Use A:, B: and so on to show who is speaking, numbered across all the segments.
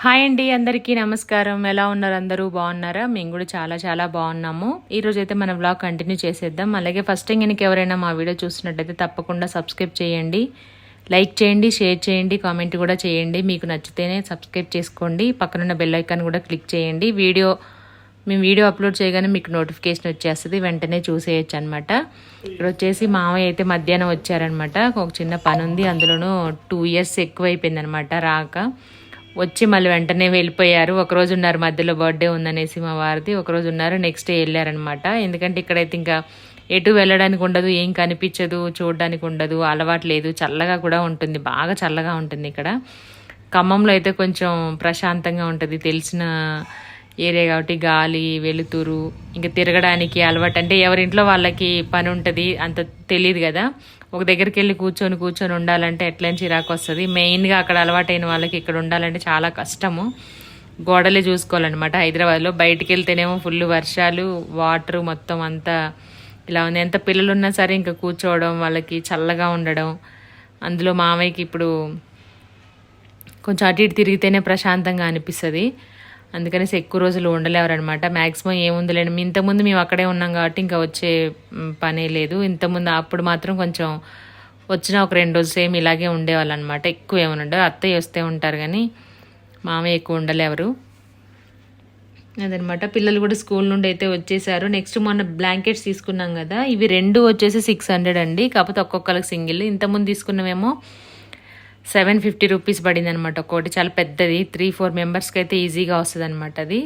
A: Hi అండి అందరికీ నమస్కారం. ఎలా ఉన్నారు అందరూ? బాగున్నారా? మేము కూడా చాలా చాలా బాగున్నాము. ఈ రోజు అయితే మన బ్లాగ్ కంటిన్యూ చేసేద్దాం. అలాగే ఫస్ట్ టైం కనుక ఎవరైనా మా వీడియో చూస్తున్నట్టయితే తప్పకుండా సబ్స్క్రైబ్ చేయండి. లైక్ చేయండి షేర్ చేయండి కామెంట్ కూడా చేయండి. మీకు నచ్చితేనే సబ్స్క్రైబ్ చేసుకోండి. పక్కనున్న బెల్ ఐకాన్ కూడా క్లిక్ చేయండి. వీడియో మేము వీడియో అప్లోడ్ చేయగానే మీకు నోటిఫికేషన్ వచ్చేస్తుంది. వెంటనే చూసేయచ్చు అనమాట ఇక్కడ వచ్చేసి మామయ్య అయితే మధ్యాహ్నం వచ్చారనమాట ఒక చిన్న పని ఉంది అందులోనూ టూ ఇయర్స్ ఎక్కువ అయిపోయింది అనమాట రాక. వచ్చి మళ్ళీ వెంటనే వెళ్ళిపోయారు. ఒకరోజు ఉన్నారు మధ్యలో బర్త్డే ఉందనేసి మా వారిది. ఒకరోజు ఉన్నారు నెక్స్ట్ డే వెళ్ళారనమాట ఎందుకంటే ఇక్కడైతే ఇంకా ఎటు వెళ్ళడానికి ఉండదు ఏం కనిపించదు చూడడానికి ఉండదు అలవాటు లేదు. చల్లగా కూడా ఉంటుంది బాగా చల్లగా ఉంటుంది ఇక్కడ. ఖమ్మంలో అయితే కొంచెం ప్రశాంతంగా ఉంటుంది తెలిసిన ఏరియా కాబట్టి గాలి వెలుతురు ఇంకా తిరగడానికి అలవాటు. అంటే ఎవరింట్లో వాళ్ళకి పని ఉంటుంది అంత తెలియదు కదా. ఒక దగ్గరికి వెళ్ళి కూర్చొని కూర్చొని ఉండాలంటే ఎట్లయినా చిరాకు వస్తుంది. మెయిన్గా అక్కడ అలవాటైన వాళ్ళకి ఇక్కడ ఉండాలంటే చాలా కష్టము. గోడలే చూసుకోవాలన్నమాట. హైదరాబాద్లో బయటికి వెళ్తేనేమో ఫుల్ వర్షాలు వాటర్ మొత్తం అంతా ఇలా ఉంది. ఎంత పిల్లలు ఉన్నా సరే ఇంకా కూర్చోవడం వాళ్ళకి చల్లగా ఉండడం. అందులో మామయ్యకి ఇప్పుడు కొంచెం అటు ఇటు తిరిగితేనే ప్రశాంతంగా అనిపిస్తుంది. అందుకనేసి ఎక్కువ రోజులు ఉండలేవరనమాట. మ్యాక్సిమం ఏముందిలేండి. ఇంతకుముందు మేము అక్కడే ఉన్నాం కాబట్టి ఇంకా వచ్చే పనే లేదు. ఇంతకుముందు అప్పుడు మాత్రం కొంచెం వచ్చిన ఒక రెండు రోజులు సేమ్ ఇలాగే ఉండేవాళ్ళు అనమాట ఎక్కువ ఏమైనా ఉండవు. అత్తయ్య వస్తే ఉంటారు కానీ మామయ్య ఎక్కువ ఉండలేవరు. అదనమాట. పిల్లలు కూడా స్కూల్ నుండి అయితే వచ్చేసారు. నెక్స్ట్ మొన్న బ్లాంకెట్స్ తీసుకున్నాం కదా. ఇవి రెండు వచ్చేసి సిక్స్ హండ్రెడ్ అండి. కాకపోతే ఒక్కొక్కరికి సింగిల్. ఇంతకుముందు తీసుకున్నవేమో సెవెన్ ఫిఫ్టీ రూపీస్ పడింది అనమాట ఒక్కొక్కటి చాలా పెద్దది. త్రీ ఫోర్ మెంబర్స్కి అయితే ఈజీగా వస్తుంది అనమాట అది.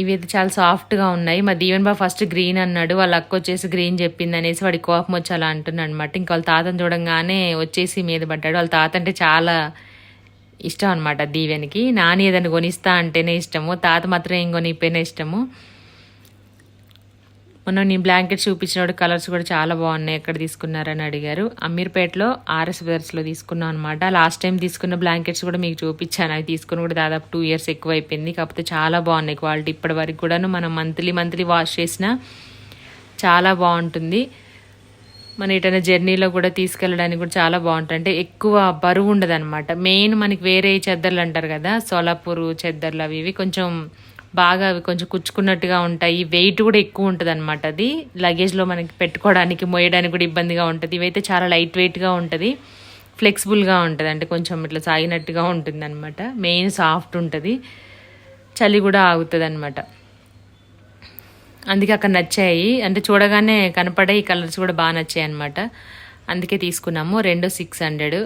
A: ఇవి అయితే చాలా సాఫ్ట్గా ఉన్నాయి. మా దీవెన్ బాబు ఫస్ట్ గ్రీన్ అన్నాడు. వాళ్ళ అక్క వచ్చేసి గ్రీన్ చెప్పింది అనేసి వాడి కోపం వచ్చి అలా అంటున్నాడు అనమాట ఇంకా వాళ్ళ తాతను చూడంగానే వచ్చేసి మీద పడ్డాడు. వాళ్ళ తాత అంటే చాలా ఇష్టం అనమాట దీవెనికి. నాని ఏదైనా కొనిస్తా అంటేనే ఇష్టము. తాత మాత్రం ఏం కొనిపోయినా ఇష్టము. మొన్న నీ బ్లాంకెట్ చూపించినప్పుడు కలర్స్ కూడా చాలా బాగున్నాయి. ఎక్కడ తీసుకున్నారని అడిగారు. అమీర్పేటలో ఆర్ఎస్ బ్రదర్స్లో తీసుకున్నాం అనమాట లాస్ట్ టైం తీసుకున్న బ్లాంకెట్స్ కూడా మీకు చూపించాను. అవి తీసుకుని కూడా దాదాపు టూ ఇయర్స్ ఎక్కువ అయిపోయింది కాకపోతే చాలా బాగున్నాయి. క్వాలిటీ ఇప్పటి వరకు కూడాను మనం మంత్లీ మంత్లీ వాష్ చేసినా చాలా బాగుంటుంది. మన ఎటైనా జర్నీలో కూడా తీసుకెళ్ళడానికి కూడా చాలా బాగుంటుంది. అంటే ఎక్కువ బరువు ఉండదు అనమాట మెయిన్ మనకి వేరే చెద్దర్లు అంటారు కదా సోలాపూర్ చెద్దర్లు అవి ఇవి కొంచెం బాగా అవి కొంచెం కుచ్చుకున్నట్టుగా ఉంటాయి. వెయిట్ కూడా ఎక్కువ ఉంటుంది అనమాట అది. లగేజ్లో మనకి పెట్టుకోవడానికి మోయడానికి కూడా ఇబ్బందిగా ఉంటుంది. ఇవైతే చాలా లైట్ వెయిట్గా ఉంటుంది. ఫ్లెక్సిబుల్గా ఉంటుంది. అంటే కొంచెం ఇట్లా సాగినట్టుగా ఉంటుంది అనమాట మెయిన్ సాఫ్ట్ ఉంటుంది. చలి కూడా ఆగుతుంది అనమాట అందుకే అక్కడ నచ్చాయి. అంటే చూడగానే కనపడే ఈ కలర్స్ కూడా బాగా నచ్చాయి అనమాట అందుకే తీసుకున్నాము. రెండు సిక్స్ హండ్రెడ్.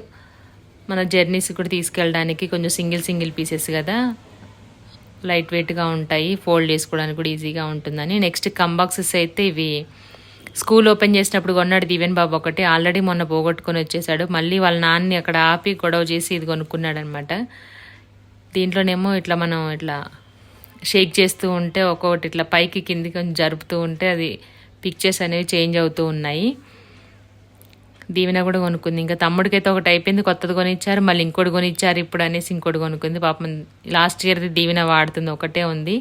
A: మన జర్నీస్ కూడా తీసుకెళ్ళడానికి కొంచెం సింగిల్ సింగిల్ పీసెస్ కదా. లైట్ వెయిట్గా ఉంటాయి ఫోల్డ్ చేసుకోవడానికి కూడా ఈజీగా ఉంటుందని. నెక్స్ట్ కంబాక్సెస్ అయితే ఇవి. స్కూల్ ఓపెన్ చేసినప్పుడు కొన్నాడు దీవెన్ బాబు ఒకటి. ఆల్రెడీ మొన్న పోగొట్టుకొని వచ్చేసాడు. మళ్ళీ వాళ్ళ నాన్నని అక్కడ ఆపి గొడవ చేసి ఇది కొనుక్కున్నాడు అనమాట దీంట్లోనేమో ఇట్లా మనం ఇట్లా షేక్ చేస్తూ ఉంటే ఒక్కొక్కటి ఇట్లా పైకి కిందికి కొంచెం జరుపుతూ ఉంటే అది పిక్చర్స్ అనేవి చేంజ్ అవుతూ ఉన్నాయి. దీవెన కూడా కొనుక్కుంది. ఇంకా తమ్ముడికైతే ఒకటి అయిపోయింది కొత్తది కొనిచ్చారు మళ్ళీ ఇంకోటి కొనిచ్చారు ఇప్పుడు అనేసి ఇంకోటి కొనుక్కుంది. పాపం లాస్ట్ ఇయర్ది దీవెన వాడుతుంది ఒకటే ఉంది.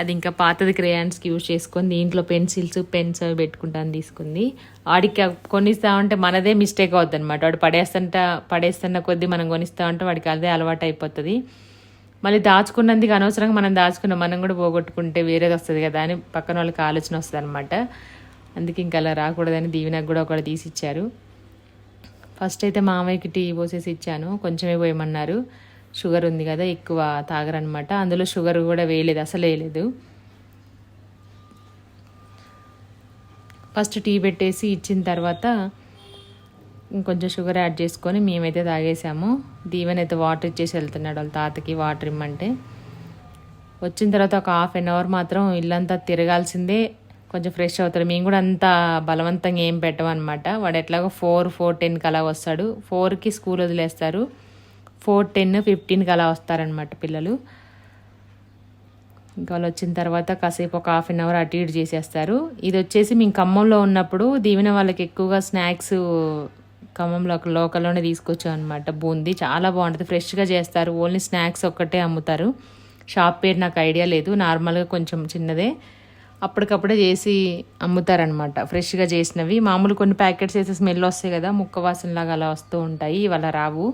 A: అది ఇంకా పాతది క్రేయాన్స్కి యూజ్ చేసుకొని దీంట్లో పెన్సిల్స్ పెన్స్ అవి పెట్టుకుంటాను తీసుకుంది. వాడికి కొనిస్తా ఉంటే మనదే మిస్టేక్ అవుతుంది అనమాట వాడు పడేస్తుంట పడేస్తున్న కొద్దీ మనం కొనిస్తా ఉంటే వాడికి అదే అలవాటు అయిపోతుంది. మళ్ళీ దాచుకున్నందుకు అనవసరంగా మనం దాచుకున్నాం మనం కూడా పోగొట్టుకుంటే వేరేది వస్తుంది కదా అని పక్కన వాళ్ళకి ఆలోచన వస్తుంది అనమాట అందుకే ఇంకా అలా రాకూడదని దీవెనకు కూడా ఒకటి తీసి ఇచ్చారు ఫస్ట్ అయితే మామయ్యకి టీ పోసేసి ఇచ్చాను. కొంచెమే పోయమన్నారు. షుగర్ ఉంది కదా ఎక్కువ తాగరనమాట అందులో షుగర్ కూడా వేయలేదు అసలు వేయలేదు. ఫస్ట్ టీ పెట్టేసి ఇచ్చిన తర్వాత ఇంకొంచెం షుగర్ యాడ్ చేసుకొని మేమైతే తాగేసాము. దీవెన్ అయితే వాటర్ ఇచ్చేసి వెళ్తున్నాడు వాళ్ళ తాతకి వాటర్ ఇమ్మంటే. వచ్చిన తర్వాత ఒక హాఫ్ అన్ అవర్ మాత్రం ఇల్లంతా తిరగాల్సిందే. కొంచెం ఫ్రెష్ అవుతారు. మేము కూడా అంత బలవంతంగా ఏం పెట్టమన్నమాట వాడు ఎట్లాగో ఫోర్ ఫోర్ టెన్కి అలా వస్తాడు. ఫోర్కి స్కూల్ వదిలేస్తారు. ఫోర్ టెన్ ఫిఫ్టీన్కి అలా వస్తారనమాట పిల్లలు. ఇంకా వాళ్ళు వచ్చిన తర్వాత కాసేపు ఒక హాఫ్ అన్ అవర్ అటు ఇటు చేసేస్తారు. ఇది వచ్చేసి మేము ఖమ్మంలో ఉన్నప్పుడు దీవెన వాళ్ళకి ఎక్కువగా స్నాక్స్ ఖమ్మంలో ఒక లోకల్లోనే తీసుకొచ్చాం అనమాట బూందీ చాలా బాగుంటుంది. ఫ్రెష్గా చేస్తారు. ఓన్లీ స్నాక్స్ ఒక్కటే అమ్ముతారు. షాప్ పేరు నాకు ఐడియా లేదు. నార్మల్గా కొంచెం చిన్నదే. అప్పటికప్పుడే చేసి అమ్ముతారనమాట ఫ్రెష్గా చేసినవి. మామూలు కొన్ని ప్యాకెట్స్ వేసే స్మెల్ వస్తాయి కదా ముక్క వాసనలాగా అలా వస్తూ ఉంటాయి. ఇవాళ రావు.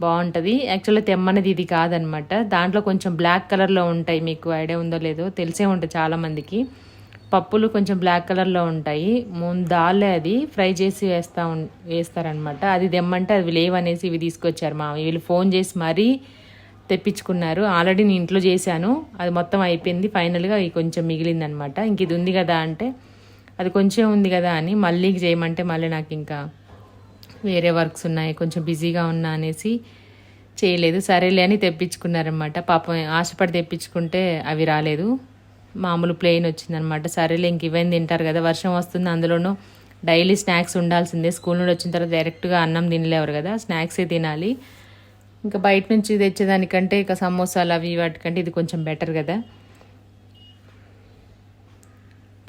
A: బాగుంటుంది. యాక్చువల్గా తెమ్మనేది ఇది కాదనమాట దాంట్లో కొంచెం బ్లాక్ కలర్లో ఉంటాయి. మీకు ఐడియా ఉందో లేదో తెలిసే ఉంటుంది చాలామందికి. పప్పులు కొంచెం బ్లాక్ కలర్లో ఉంటాయి. ముందు దాల్లే అది. ఫ్రై చేసి వేస్తా వేస్తారనమాట అది తెమ్మంటే అవి లేవనేసి ఇవి తీసుకొచ్చారు మా వీళ్ళు ఫోన్ చేసి మరీ తెప్పించుకున్నారు. ఆల్రెడీ నేను ఇంట్లో చేశాను. అది మొత్తం అయిపోయింది. ఫైనల్గా ఇది కొంచెం మిగిలిందనమాట. ఇంక ఇది ఉంది కదా అంటే అది కొంచెం ఉంది కదా అని మళ్ళీ చేయమంటే మళ్ళీ నాకు ఇంకా వేరే వర్క్స్ ఉన్నాయి. కొంచెం బిజీగా ఉన్నా అనేసి చేయలేదు. సరేలే అని తెప్పించుకున్నారనమాట. పాపం ఆశపడి తెప్పించుకుంటే అవి రాలేదు. మామూలు ప్లెయిన్ వచ్చిందనమాట. సరేలే ఇంక ఇవన్నీ తింటారు కదా. వర్షం వస్తుంది అందులోనూ డైలీ స్నాక్స్ ఉండాల్సిందే. స్కూల్ నుండి వచ్చిన తర్వాత డైరెక్ట్గా అన్నం తినలేవరు కదా. స్నాక్సే తినాలి. ఇంకా బయట నుంచి తెచ్చేదానికంటే ఇక సమోసాలు అవి వాటికంటే ఇది కొంచెం బెటర్ కదా.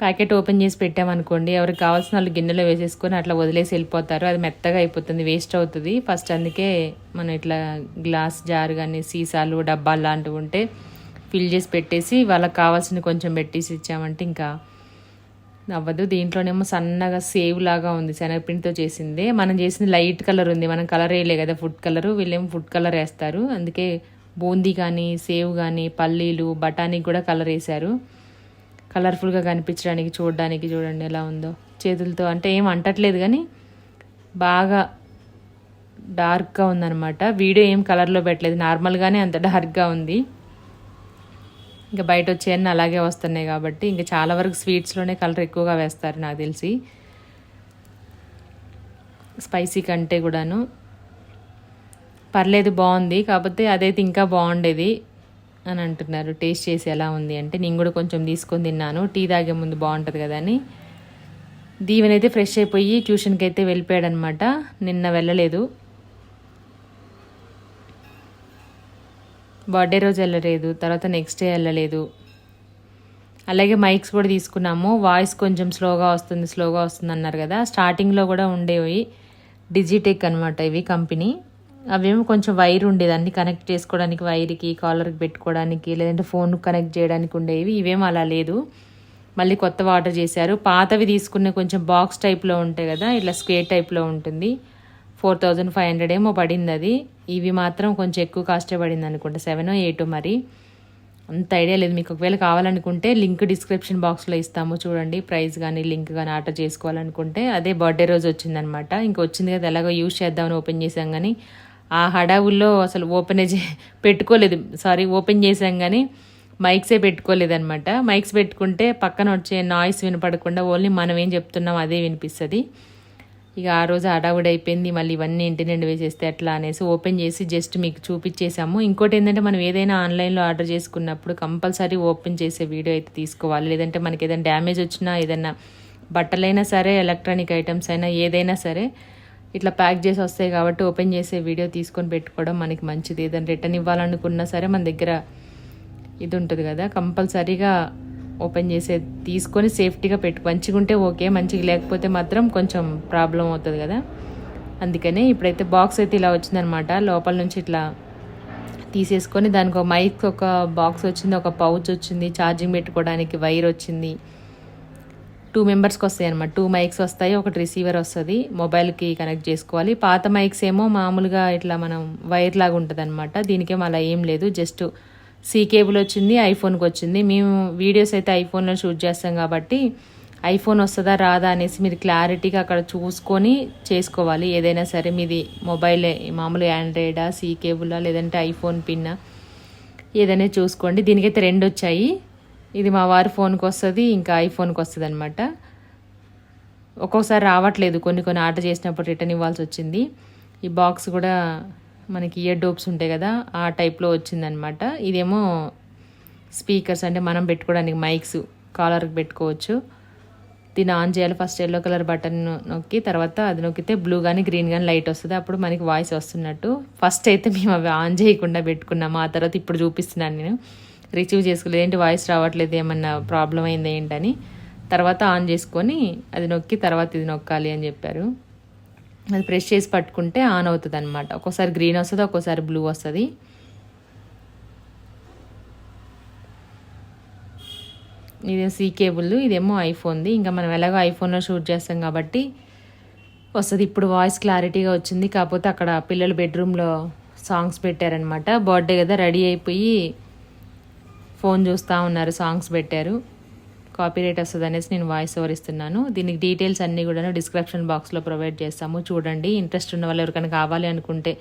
A: ప్యాకెట్ ఓపెన్ చేసి పెట్టామనుకోండి ఎవరికి కావాల్సిన వాళ్ళు గిన్నెలో వేసేసుకొని అట్లా వదిలేసి వెళ్ళిపోతారు. అది మెత్తగా అయిపోతుంది వేస్ట్ అవుతుంది. ఫస్ట్ అందుకే మనం ఇట్లా గ్లాస్ జార్ కానీ సీసాలు డబ్బాలు లాంటివి ఉంటే ఫిల్ చేసి పెట్టేసి వాళ్ళకి కావాల్సిన కొంచెం పెట్టేసి ఇచ్చామంటే ఇంకా నవ్వదు. దీంట్లోనేమో సన్నగా సేవ్ లాగా ఉంది. శనగపిండితో చేసిందే. మనం చేసింది లైట్ కలర్ ఉంది. మనం కలర్ వేయలే కదా ఫుడ్ కలర్. వీళ్ళేమో ఫుడ్ కలర్ వేస్తారు. అందుకే బూందీ కానీ సేవ్ కానీ పల్లీలు బఠానీ కూడా కలర్ వేశారు. కలర్ఫుల్గా కనిపించడానికి చూడడానికి చూడండి ఎలా ఉందో. చేతులతో అంటే ఏం అంటట్లేదు కానీ బాగా డార్క్గా ఉందన్నమాట. వీడియో ఏం కలర్లో పెట్టలేదు. నార్మల్గానే అంత డార్క్గా ఉంది. ఇంకా బయట వచ్చేయన్నీ అలాగే వస్తున్నాయి కాబట్టి ఇంకా చాలా వరకు స్వీట్స్లోనే కలర్ ఎక్కువగా వేస్తారు నాకు తెలిసి. స్పైసీ కంటే కూడాను. పర్లేదు బాగుంది కాకపోతే అదైతే ఇంకా బాగుండేది అని అంటున్నారు. టేస్ట్ చేసి ఎలా ఉంది అంటే నేను కూడా కొంచెం తీసుకొని తిన్నాను. టీ తాగే ముందు బాగుంటుంది కదా అని. దీవెనైతే ఫ్రెష్ అయిపోయి ట్యూషన్కి అయితే వెళ్ళిపోయాడు అనమాట నిన్న వెళ్ళలేదు. బర్త్డే రోజు వెళ్ళలేదు తర్వాత నెక్స్ట్ డే వెళ్ళలేదు. అలాగే మైక్స్ కూడా తీసుకున్నాము. వాయిస్ కొంచెం స్లోగా వస్తుంది స్లోగా వస్తుంది అన్నారు కదా. స్టార్టింగ్లో కూడా ఉండేవి డిజిటెక్ అనమాట ఇవి కంపెనీ అవేమో కొంచెం వైర్ ఉండేది అన్ని కనెక్ట్ చేసుకోవడానికి వైర్కి కాలర్కి పెట్టుకోవడానికి లేదంటే ఫోన్ కనెక్ట్ చేయడానికి ఉండేవి. ఇవేమో అలా లేదు. మళ్ళీ కొత్త ఆర్డర్ చేశారు. పాతవి తీసుకునే కొంచెం బాక్స్ టైప్లో ఉంటాయి కదా ఇట్లా స్క్వేర్ టైప్లో ఉంటుంది. ఫోర్ థౌజండ్ ఫైవ్ హండ్రెడ్ ఏమో పడింది అది. ఇవి మాత్రం కొంచెం ఎక్కువ కాస్టే పడింది అనుకుంటా. సెవెన్ ఎయిట్ మరి. అంత ఐడియా లేదు. మీకు ఒకవేళ కావాలనుకుంటే లింక్ డిస్క్రిప్షన్ బాక్స్లో ఇస్తాము. చూడండి ప్రైస్ కానీ లింక్ కానీ ఆర్డర్ చేసుకోవాలనుకుంటే అదే బర్త్డే రోజు వచ్చిందనమాట. ఇంక వచ్చింది కదా ఎలాగో యూజ్ చేద్దామని ఓపెన్ చేసాం కానీ ఆ హడావుల్లో అసలు ఓపెన్ పెట్టుకోలేదు. సారీ ఓపెన్ చేసాం కానీ మైక్సే పెట్టుకోలేదనమాట. మైక్స్ పెట్టుకుంటే పక్కన వచ్చే నాయిస్ వినపడకుండా ఓన్లీ మనం ఏం చెప్తున్నాం అదే వినిపిస్తుంది. ఇక ఆ రోజు హడావుడి అయిపోయింది మళ్ళీ ఇవన్నీ ఇంటి నిండి వేసేస్తే ఎట్లా అనేసి ఓపెన్ చేసి జస్ట్ మీకు చూపించేసాము ఇంకోటి ఏంటంటే మనం ఏదైనా ఆన్లైన్లో ఆర్డర్ చేసుకున్నప్పుడు కంపల్సరీ ఓపెన్ చేసే వీడియో అయితే తీసుకోవాలి. లేదంటే మనకి ఏదైనా డ్యామేజ్ వచ్చినా ఏదైనా బట్టలైనా సరే ఎలక్ట్రానిక్ ఐటమ్స్ అయినా ఏదైనా సరే ఇట్లా ప్యాక్ చేసి వస్తాయి కాబట్టి ఓపెన్ చేసే వీడియో తీసుకొని పెట్టుకోవడం మనకి మంచిది. ఏదైనా రిటర్న్ ఇవ్వాలనుకున్నా సరే మన దగ్గర ఇది ఉంటుంది కదా కంపల్సరీగా ఓపెన్ చేసే తీసుకొని సేఫ్టీగా పెట్టు మంచిగా ఉంటే ఓకే మంచిగా లేకపోతే మాత్రం కొంచెం ప్రాబ్లం అవుతుంది కదా. అందుకనే ఇప్పుడైతే బాక్స్ అయితే ఇలా వచ్చిందనమాట. లోపల నుంచి ఇట్లా తీసేసుకొని దానికి ఒక మైక్ ఒక బాక్స్ వచ్చింది ఒక పౌచ్ వచ్చింది ఛార్జింగ్ పెట్టుకోవడానికి వైర్ వచ్చింది. టూ మెంబర్స్కి వస్తాయి అనమాట. టూ మైక్స్ వస్తాయి ఒకటి రిసీవర్ వస్తుంది. మొబైల్కి కనెక్ట్ చేసుకోవాలి. పాత మైక్స్ ఏమో మామూలుగా ఇట్లా మనం వైర్ లాగా ఉంటుంది అనమాట దీనికేమో అలా ఏం లేదు. జస్ట్ సీ కేబుల్ వచ్చింది ఐఫోన్కి వచ్చింది. మేము వీడియోస్ అయితే ఐఫోన్లో షూట్ చేస్తాం కాబట్టి ఐఫోన్ వస్తుందా రాదా అనేసి మీరు క్లారిటీగా అక్కడ చూసుకొని చేసుకోవాలి. ఏదైనా సరే మీది మొబైల్ మామూలు ఆండ్రాయిడా సీ కేబులా లేదంటే ఐఫోన్ పిన్నా ఏదైనా చూసుకోండి. దీనికైతే రెండు వచ్చాయి. ఇది మా వారి ఫోన్కి వస్తుంది ఇంకా ఐఫోన్కి వస్తుంది అనమాట ఒక్కొక్కసారి రావట్లేదు. కొన్ని కొన్ని ఆర్డర్ చేసినప్పుడు రిటర్న్ ఇవ్వాల్సి వచ్చింది. ఈ బాక్స్ కూడా మనకి ఇయర్ డోప్స్ ఉంటాయి కదా ఆ టైప్లో వచ్చిందనమాట ఇదేమో స్పీకర్స్ అంటే మనం పెట్టుకోవడానికి మైక్స్ కాలర్కి పెట్టుకోవచ్చు. దీన్ని ఆన్ చేయాలి ఫస్ట్ ఎల్లో కలర్ బటన్ నొక్కి తర్వాత అది నొక్కితే బ్లూ కానీ గ్రీన్ కానీ లైట్ వస్తుంది. అప్పుడు మనకి వాయిస్ వస్తున్నట్టు. ఫస్ట్ అయితే మేము అవి ఆన్ చేయకుండా పెట్టుకున్నాము. ఆ తర్వాత ఇప్పుడు చూపిస్తున్నాను నేను. రిసీవ్ చేసుకోలేదు. ఏంటి వాయిస్ రావట్లేదు? ఏమన్నా ప్రాబ్లం అయింది ఏంటని. తర్వాత ఆన్ చేసుకొని అది నొక్కి తర్వాత ఇది నొక్కాలి అని చెప్పారు. అది ప్రెస్ చేసి పట్టుకుంటే ఆన్ అవుతుంది అనమాట ఒక్కోసారి గ్రీన్ వస్తుంది ఒక్కోసారి బ్లూ వస్తుంది. ఇదే సీ కేబుల్ ఇదేమో ఐఫోన్ది ఇంకా మనం ఎలాగో ఐఫోన్లో షూట్ చేస్తాం కాబట్టి వస్తుంది. ఇప్పుడు వాయిస్ క్లారిటీగా వచ్చింది. కాకపోతే అక్కడ పిల్లలు బెడ్రూమ్లో సాంగ్స్ పెట్టారనమాట బర్త్డే కదా రెడీ అయిపోయి ఫోన్ చూస్తూ ఉన్నారు సాంగ్స్ పెట్టారు. కాపీరైట్ వస్తుంది అనేసి నేను వాయిస్ ఓవర్ ఇస్తున్నాను. దీనికి డీటెయిల్స్ అన్నీ కూడా డిస్క్రిప్షన్ బాక్స్లో ప్రొవైడ్ చేస్తాము. చూడండి ఇంట్రెస్ట్ ఉన్న వాళ్ళు ఎవరికైనా కావాలి అనుకుంటే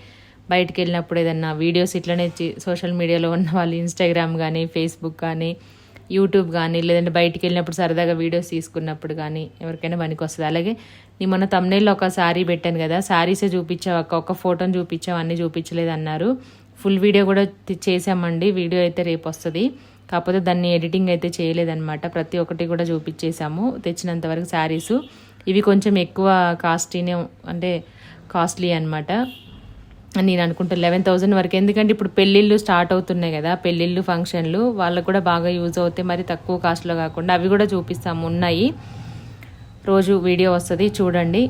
A: బయటికి వెళ్ళినప్పుడు ఏదన్నా వీడియోస్ ఇట్లనే సోషల్ మీడియాలో ఉన్న వాళ్ళు ఇన్స్టాగ్రామ్ కానీ ఫేస్బుక్ కానీ యూట్యూబ్ కానీ లేదంటే బయటికి వెళ్ళినప్పుడు సరదాగా వీడియోస్ తీసుకున్నప్పుడు కానీ ఎవరికైనా పనికి వస్తుంది అలాగే నేను మొన్న తమ్నేల్లో ఒక శారీ పెట్టాను కదా శారీసే చూపించావు అక్క? ఒక ఫోటోని చూపించావు అన్నీ చూపించలేదు అన్నారు ఫుల్ వీడియో కూడా చేసామండి వీడియో అయితే రేపు వస్తుంది కాకపోతే దాన్ని ఎడిటింగ్ అయితే చేయలేదన్నమాట. ప్రతి ఒక్కటి కూడా చూపించేసాము తెచ్చినంత వరకు శారీస్. ఇవి కొంచెం ఎక్కువ కాస్ట్లీనే అంటే కాస్ట్లీ అనమాట అని నేను అనుకుంటా లెవెన్ థౌజండ్ వరకు. ఎందుకంటే ఇప్పుడు పెళ్ళిళ్ళు స్టార్ట్ అవుతున్నాయి కదా. పెళ్ళిళ్ళు ఫంక్షన్లు వాళ్ళకు కూడా బాగా యూజ్ అవుతాయి. మరి తక్కువ కాస్ట్లో కాకుండా అవి కూడా చూపిస్తాము. ఉన్నాయి. రోజు వీడియో వస్తుంది. చూడండి.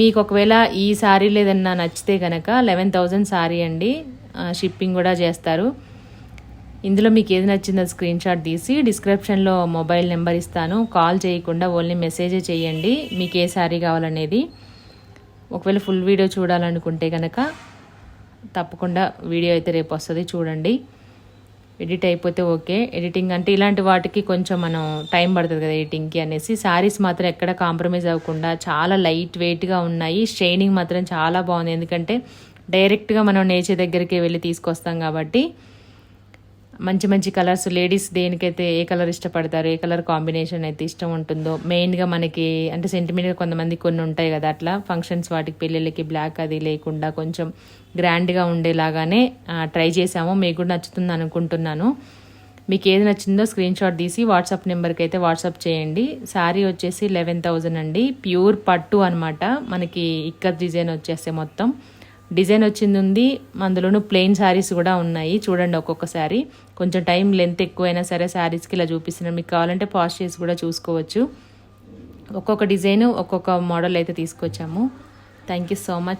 A: మీకు ఒకవేళ ఈ శారీలు ఏదన్నా నచ్చితే కనుక లెవెన్ థౌజండ్ శారీ అండి. షిప్పింగ్ కూడా చేస్తారు. ఇందులో మీకు ఏది నచ్చిందో స్క్రీన్ షాట్ తీసి డిస్క్రిప్షన్లో మొబైల్ నెంబర్ ఇస్తాను. కాల్ చేయకుండా ఓన్లీ మెసేజే చేయండి. మీకు ఏ శారీ కావాలనేది. ఒకవేళ ఫుల్ వీడియో చూడాలనుకుంటే కనుక తప్పకుండా వీడియో అయితే రేపు వస్తుంది చూడండి. ఎడిట్ అయిపోతే ఓకే. ఎడిటింగ్ అంటే ఇలాంటి వాటికి కొంచెం మనం టైం పడుతుంది కదా ఎడిటింగ్కి అనేసి. శారీస్ మాత్రం ఎక్కడ కాంప్రమైజ్ అవ్వకుండా చాలా లైట్ వెయిట్గా ఉన్నాయి. షైనింగ్ మాత్రం చాలా బాగుంది. ఎందుకంటే డైరెక్ట్గా మనం నేచర్ దగ్గరికి వెళ్ళి తీసుకొస్తాం కాబట్టి మంచి మంచి కలర్స్ లేడీస్ దేనికైతే ఏ కలర్ ఇష్టపడతారో ఏ కలర్ కాంబినేషన్ అయితే ఇష్టం ఉంటుందో మెయిన్గా మనకి అంటే సెంటిమెంట్గా కొంతమంది కొన్ని ఉంటాయి కదా అట్లా ఫంక్షన్స్ వాటికి పెళ్ళిళ్ళకి బ్లాక్ అది లేకుండా కొంచెం గ్రాండ్గా ఉండేలాగానే ట్రై చేసాము మీకు కూడా నచ్చుతుంది అనుకుంటున్నాను. మీకు ఏది నచ్చిందో స్క్రీన్ షాట్ తీసి వాట్సాప్ నెంబర్కి అయితే వాట్సాప్ చేయండి. శారీ వచ్చేసి లెవెన్ థౌజండ్ అండి. ప్యూర్ పట్టు అనమాట మనకి ఇక్కత్ డిజైన్ వచ్చేస్తే మొత్తం. డిజైన్ వచ్చింది ఉంది అందులోనూ ప్లెయిన్ శారీస్ కూడా ఉన్నాయి. చూడండి ఒక్కొక్క శారీ. కొంచెం టైం లెంత్ ఎక్కువైనా సరే శారీస్కి ఇలా చూపిస్తున్నాను. మీకు కావాలంటే పాస్ట్ చేసి కూడా చూసుకోవచ్చు. ఒక్కొక్క డిజైన్ ఒక్కొక్క మోడల్ అయితే తీసుకొచ్చాము. Thank you so much.